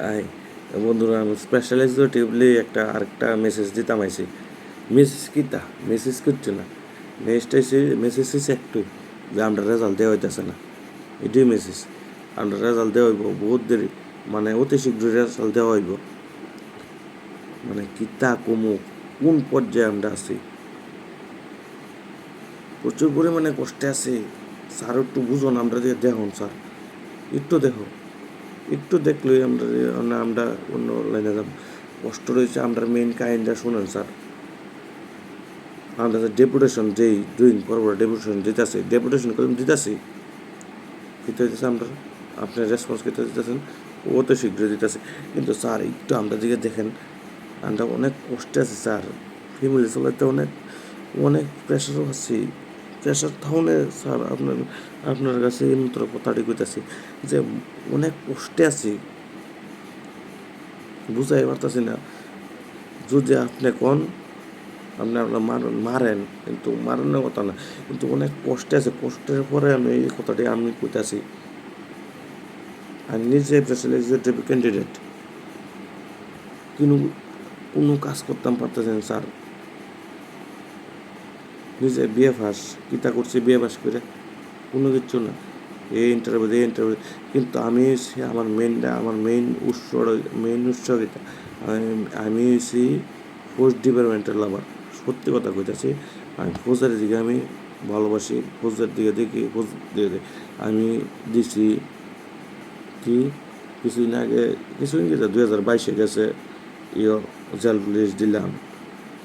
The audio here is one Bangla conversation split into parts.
হাই বন্ধুরা, আমি স্পেশালাইজেটিভলি একটা আরেকটা মেসেজ দিতাম আইছি। মেসেজ কিতা মেসেজ করছে না? নেক্সট এসে মেসেজ এসে একটু যে আমরা রেজাল্ট দেওয়া হইতেছে না। এটাই মেসেজ আমরা রেজাল্ট দেওয়া হইব, বহুত দেরি মানে অতি শীঘ্রই রেজাল্ট দেওয়া হইব। মানে কিতা কমু? কোন পর্যায়ে আমরা আছি? প্রচুর পরিমাণে কষ্টে আছি। স্যার একটু বুঝুন, আমরা যে দেখুন স্যার। একটু দেখো। একটু দেখলেই আমরা আমরা অন্য লাইনে যাব। কষ্ট রয়েছে আমরা মেইন কাহিনীটা শুনেন, স্যার। আমরা ডেপুটেশন যেই ডুইং পরপর ডেপুটেশন দিতেছি ডেপুটেশন করে দিতেছি। দিতে দিতেছে আমরা? আপনার রেসপন্স করতে দিতেছেন? ও তো শীঘ্রই দিতেছে। কিন্তু স্যার, একটু আমরা দিকে দেখেন। আমরা অনেক কষ্টে আছি, স্যার। ফ্যামিলি চালাতে অনেক অনেক প্রেশারও আছি। প্রেশার থাউনে স্যার আপনার আপনার কাছে মাত্র কথাটি কইতাছি যে অনেক কষ্টে আছি। বুঝাই পারতাছি না। যদি আপনি কোন, আপনি আপনার মারেন মারেন, কিন্তু মারানোর কথা না, কিন্তু অনেক কষ্টে আছে। কষ্টের পরে আমি এই কথাটি আমি কইতাছি। আর নিজে স্পেশালাইজেটিভ ক্যান্ডিডেট কিন্তু কোনো কাজ করতাম পারতেছেন স্যার। নিজে বিয়ে ফাঁস কিতা করছি বিয়ে ফাঁস করে? কোনো কিছু না। এই ইন্টারভিউ এই ইন্টারভিউ কিন্তু আমি সে আমার মেইনটা আমার মেইন উৎস মেইন উৎস কিতা? আমি- হচ্ছি পোস্ট ডিপার্টমেন্টের লাভার সত্যি কথা কইতাছি, আমি ফৌজের দিকে আমি ভালোবাসি। ফৌজের দিকে দেখি ফৌজ দিকে দেখি। আমি দিছি কি? কিছুদিন আগে, কিছুদিন গেছে দুই হাজার বাইশে গেছে ইয়ে জেল পুলিশ দিলাম।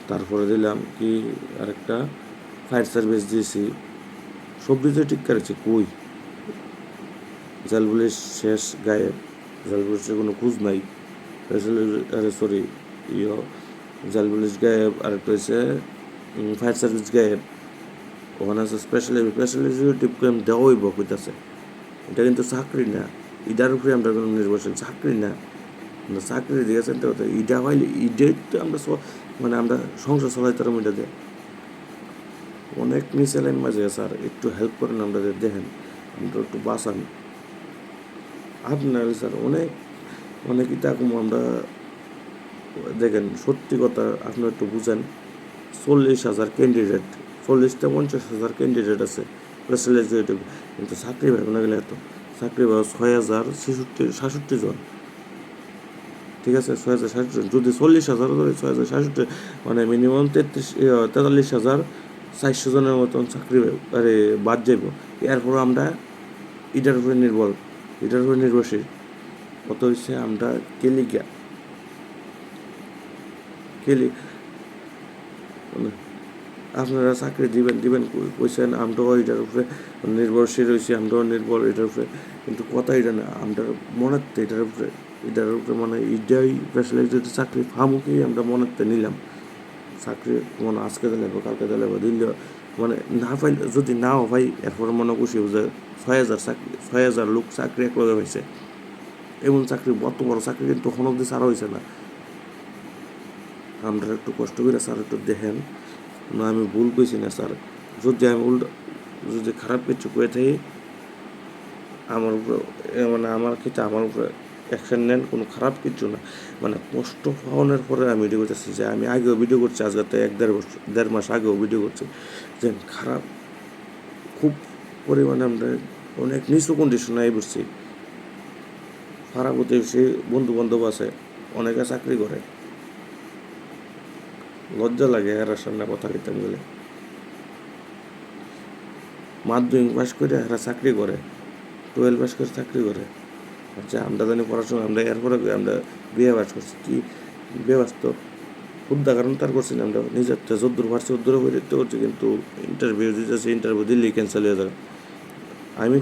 তারপরে দিলাম কি? আরেকটা ফায়ার সার্ভিস দিয়েছি, সব কিছু ঠিক করেছি, কই? জেল পুলিশ শেষ গায়েব জেল পুলিশের কোনো খোঁজ নাই। আরে সরি ইয়ে জেল পুলিশ গায়েব আরেকটা হয়েছে ফায়ার সার্ভিস গায়েব ওখানে আছে স্পেশালি স্পেশালিটিভ ক্লেম দেওয়া হইব কইতাছে। এটা কিন্তু চাকরি না ইটার উপরে আমরা কোনো নির্ভরশীল চাকরি না। চাকরি দিয়েছেন তো ইটা হইলে ইডে তো আমরা মানে আমরা সংসার চলাই চালাইতাম মধ্যে দিয়ে অনেক নিচে মাঝে স্যার একটু হেল্প করেন আমরা দেখেন, আমরা একটু বাঁচান। আপনার স্যার, অনেক অনেক ইটা কম, আমরা দেখেন, সত্যি কথা আপনি একটু বুঝেন, চল্লিশ হাজার ক্যান্ডিডেট চল্লিশটা পঞ্চাশ হাজার ক্যান্ডিডেট আছে স্পেশালাইজেটিভ কিন্তু চাকরি পাবে না গেলে এত, চাকরি পাবে ছয় হাজার ছেষট্টি, সাতষট্টি জন। ঠিক আছে, ছয় হাজার সাতষট্টি জন, যদি চল্লিশ হাজার ছয় হাজার সাতষট্টি মানে মিনিমাম তেত্রিশ, তেতাল্লিশ হাজার চারশো জনের মতন চাকরি আরে বাদ যাইব। এরপর আমরা এটার উপরে নির্ভর এটার উপরে নির্ভরশীল। কত হচ্ছে আমরা কেলিকা কেলি। আপনারা চাকরি দিবেন দিবেন কই- কইছেন আমরাও এটার উপরে নির্ভরশীল রয়েছি আমরাও নির্ভর এটার উপরে। কিন্তু কথা এটা না, আমরা মনে এটার উপরে এটার উপরে মানে এটাই স্পেশালাইজড চাকরি ফার্মকেই আমরা মনে নিলাম। চাকরি মনে আজকে দিলে বা কালকে দিলে বা দিলে মানে না পাইলে যদি নাও ভাই এরপর মনে খুশি যে ছয় হাজার চাকরি, ছয় হাজার লোক চাকরি একলগে পাইছে। এমন চাকরি অত বড় চাকরি কিন্তু তখন অব্দি ছাড়া হয়েছে না। আমরা একটু কষ্ট করে স্যার একটু দেখেন। না, আমি ভুল কইছি না স্যার। যদি আমি উল্টা, যদি খারাপ কিছু করে থাকি, আমার উপরে মানে আমার ক্ষেত্রে আমার উপরে অ্যাকশন নেন, কোনো খারাপ কিছু না। মানে কষ্ট পাওয়ানোর পরে আমি ভিডিও করতেছি যে, আমি আগেও ভিডিও করছি, আজকে তো এক দেড় বছর, দেড় মাস আগেও ভিডিও করছি। যে খারাপ, খুব পরিমাণে আমরা অনেক নিচু কন্ডিশনে আই বসছি খারাপ হতে সে বন্ধু বান্ধব আছে, অনেকে চাকরি করে। লজ্জা লাগে এরা সামনে কথা কইতাম গেলে। মাধ্যমিক পাস করে এরা চাকরি করে টুয়েলভ পাস করে চাকরি করে। আচ্ছা আমরা জানি পড়াশোনা, আমরা এরপরে আমরা বিয়ে বাস করছি। কি বিয়ে বাস তো উদ্যা কারণ তার করছি না, আমরা নিজের তো যদ্দূর পারছি উদ্দূর করে দিতে করছি, কিন্তু ইন্টারভিউ দিতে দিতেছি ইন্টারভিউ দিল্লি ক্যান্সেল হয়ে যাবে। আমি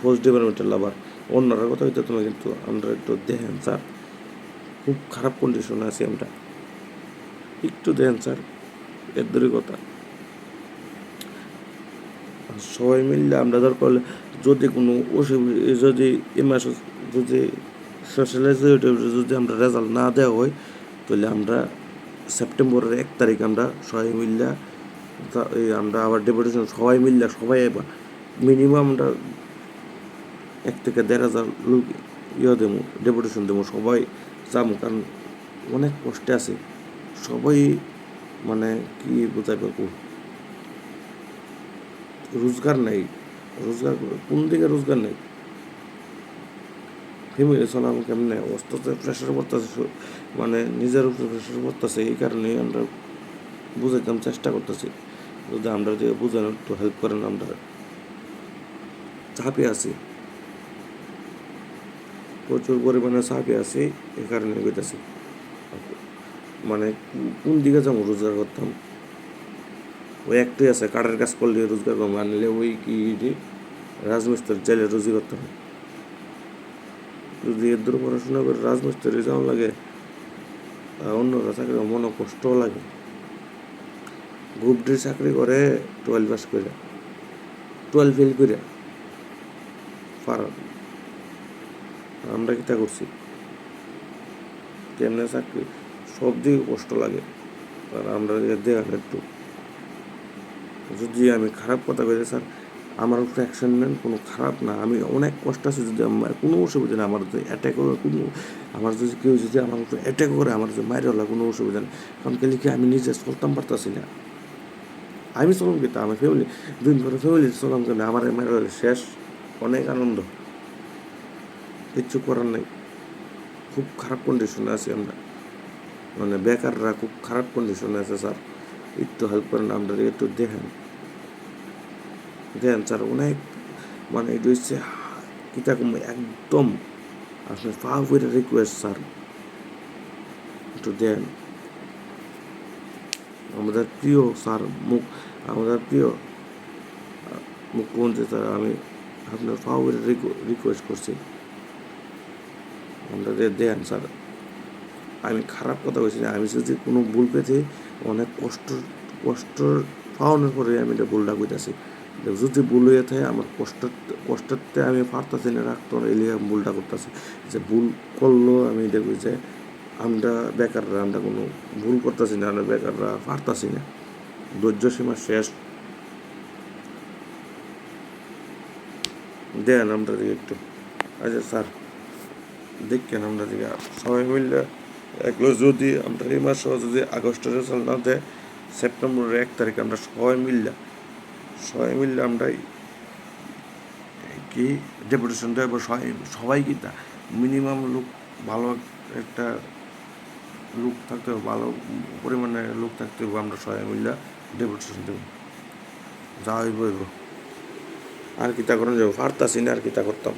ফার্স্ট ডিপার্টমেন্টের লাভার অন্যরা কথা হইতে তুমি কিন্তু আমরা একটু দেখেন, স্যার। খুব খারাপ কন্ডিশনে আছি আমরা। একটু দেন স্যার, এর দূরে কথা সবাই মিললে আমরা দরকার যদি কোনো অসুবিধা যদি এ মাসে যদি সোশ্যালাইজেটিভ যদি আমরা রেজাল্ট না দেওয়া হয়, তাহলে আমরা সেপ্টেম্বরের এক তারিখ আমরা সবাই মিললে আমরা আবার ডেপুটেশন সবাই মিললে সবাই এবার মিনিমাম আমরা এক থেকে দেড় হাজার লোক ইয়ে দেবো ডেপুটেশন দেবো, সবাই যাব, কারণ অনেক কষ্টে আছে। সবাই মানে কি বোঝাই পাবো রোজগার নেই, রোজগার কোন দিকে রোজগার নেই? ফ্যামিলি চলাম কেমনে? অবস্থাতে প্রেশার পড়তেছে মানে নিজের উপরে প্রেশার পড়তেছে, এই কারণেই আমরা বুঝাইতাম চেষ্টা করতেছি। যদি আমরা যে বুঝানো একটু হেল্প করেন আমরা। চাপে আছি। প্রচুর পরিমাণে চাপে আছি, এই কারণে মানে কোন দিকে যাব? রোজগার করতাম। ওই একটাই আছে, কাঠের কাজ করলে রোজগার করব আনলে ওই কি রাজমিস্ত্রি জেলে রুজি করতে হয়। যদি এর পড়াশোনা করে রাজমিস্ত্রি যাওয়া লাগে, আর অন্যরা চাকরি করে মনে কষ্টও লাগে। গ্রুপ ডি চাকরি করে টুয়েলভ পাস করে, টুয়েলভ ফেল করে, পার। আমরা কিতা করছি? কেমনে চাকরি? সব দিকে কষ্ট লাগে, আর আমরা দেখেন একটু যদি আমি খারাপ কথা কই স্যার, আমার উপরে অ্যাকশন নেন, কোনো খারাপ না। আমি অনেক কষ্ট আছে যদি আমার কোনো অসুবিধা নেই, আমার যদি অ্যাটাক করে কোনো আমার যদি কেউ যদি আমার উপরে অ্যাটাক করে, আমার যদি মাইরে হলো কোনো অসুবিধা নেই। কারণ কে কি আমি নিজে চলতাম পারতাছি না। আমি চললাম কিন্তু আমার ফ্যামিলি দুদিন পরে ফ্যামিলি চলাম কেন? আমার মাইরে হলে শেষ। অনেক আনন্দ। কিচ্ছু করার নেই। খুব খারাপ কন্ডিশনে আছি আমরা। মানে বেকাররা খুব খারাপ কন্ডিশনে আছে, স্যার। একটু হেল্প করেন আপনারা একটু দেখেন। দেখেন স্যার অনেক মানে এটা হচ্ছে কিতা কম একদম আপনার পা রিকোয়েস্ট স্যার একটু দেন আমাদের প্রিয় স্যার মুখ, আমাদের প্রিয় মুখ্যমন্ত্রী স্যার আমি আপনার পা রিকোয়েস্ট করছি। আমরা দেন স্যার আমি খারাপ কথা বলছি না, আমি যদি কোনো ভুল পেতে অনেক কষ্ট কষ্ট পাওয়ানোর পরে আমি এটা ভুলটা কইতাছি। যদি ভুল হয়ে থাকে, আমার কষ্ট, কষ্টতে আমি পারতাছি না, রাখতো না এলিয়ে আমি ভুলটা করতেছি। যে ভুল করল, আমি দেখি যে আমরা বেকাররা, আমরা কোনো ভুল করতেছি না, আমরা বেকাররা পারতাছি না। ধৈর্য সীমা শেষ। দেন আমরা দিকে একটু। আচ্ছা স্যার, দেখেন আমরা দিকে সবাই মিললে এগুলো যদি আমরা এই মাসে যদি আগস্টের রেজাল্ট না দেয়, সেপ্টেম্বরের এক তারিখে আমরা সবাই মিললে সবাই মিললে আমরা কি ডেপুটেশন দেবো সবাই সবাই কি তা? মিনিমাম লোক ভালো একটা লোক থাকতে হবে, ভালো পরিমাণে লোক থাকতে হবে, আমরা সবাই মিললে ডেপুটেশন দেবো। যা হইব আর কিতা করেন যাব না আর কিতা করতাম।